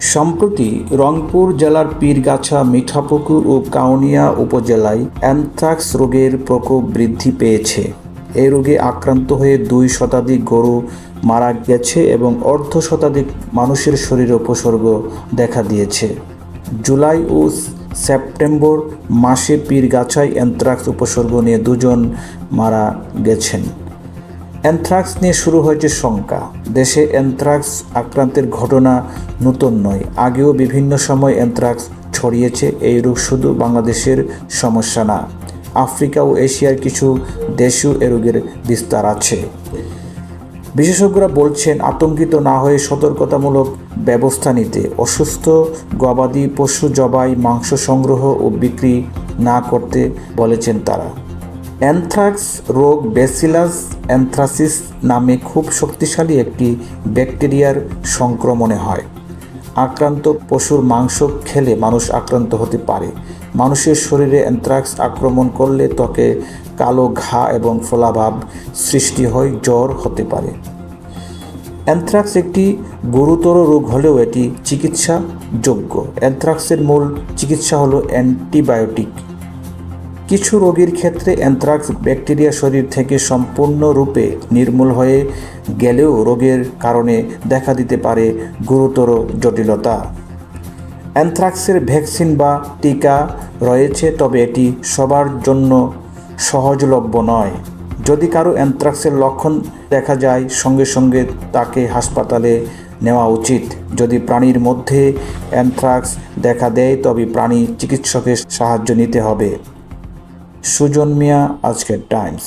সম্প্রতি রংপুর জেলার পীরগাছা, মিঠাপুকুর ও কাউনিয়া উপজেলায় অ্যানথ্রাক্স রোগের প্রকোপ বৃদ্ধি পেয়েছে। এই রোগে আক্রান্ত হয়ে দুই শতাধিক গরু মারা গেছে এবং অর্ধ শতাধিক মানুষের শরীরে উপসর্গ দেখা দিয়েছে। জুলাই ও সেপ্টেম্বর মাসে পীরগাছায় অ্যানথ্রাক্স উপসর্গ নিয়ে দুজন মারা গেছেন। অ্যানথ্রাক্স নিয়ে শুরু হয়েছে শঙ্কা। দেশে অ্যানথ্রাক্স আক্রান্তের ঘটনা নতুন নয়। আগেও বিভিন্ন সময় অ্যানথ্রাক্স ছড়িয়েছে এই রোগ শুধু বাংলাদেশের সমস্যা না। আফ্রিকা ও এশিয়ার কিছু দেশেও এ রোগের বিস্তার আছে। বিশেষজ্ঞরা বলছেন, আতঙ্কিত না হয়ে সতর্কতামূলক ব্যবস্থা নিতে, অসুস্থ, গবাদি পশু জবাই, মাংস সংগ্রহ ও বিক্রি না করতে বলেছেন তারা। অ্যানথ্রাক্স রোগ বেসিলাস অ্যানথ্রাসিস নামে খুব শক্তিশালী একটি ব্যাকটেরিয়ার সংক্রমণে হয়। আক্রান্ত পশুর মাংস খেলে মানুষ আক্রান্ত হতে পারে। মানুষের শরীরে অ্যানথ্রাক্স আক্রমণ করলে ত্বকে কালো ঘা এবং ফোলাভাব সৃষ্টি হয়, জ্বর হতে পারে। অ্যানথ্রাক্স একটি গুরুতর রোগ হলেও এটি চিকিৎসাযোগ্য। অ্যানথ্রাক্সের মূল চিকিৎসা হলো অ্যান্টিবায়োটিক। কিছু রোগীর ক্ষেত্রে অ্যান্থ্রাক্স ব্যাকটেরিয়া শরীর থেকে সম্পূর্ণরূপে নির্মূল হয়ে গেলেও রোগের কারণে দেখা দিতে পারে গুরুতর জটিলতা। অ্যানথ্রাক্সের ভ্যাকসিন বা টিকা রয়েছে, তবে এটি সবার জন্য সহজলভ্য নয়। যদি কারও অ্যানথ্রাক্সের লক্ষণ দেখা যায়, সঙ্গে সঙ্গে তাকে হাসপাতালে নেওয়া উচিত। যদি প্রাণীর মধ্যে অ্যানথ্রাক্স দেখা দেয়, তবে প্রাণী চিকিৎসকের সাহায্য নিতে হবে। সুজন মিয়া আজকের টাইমস।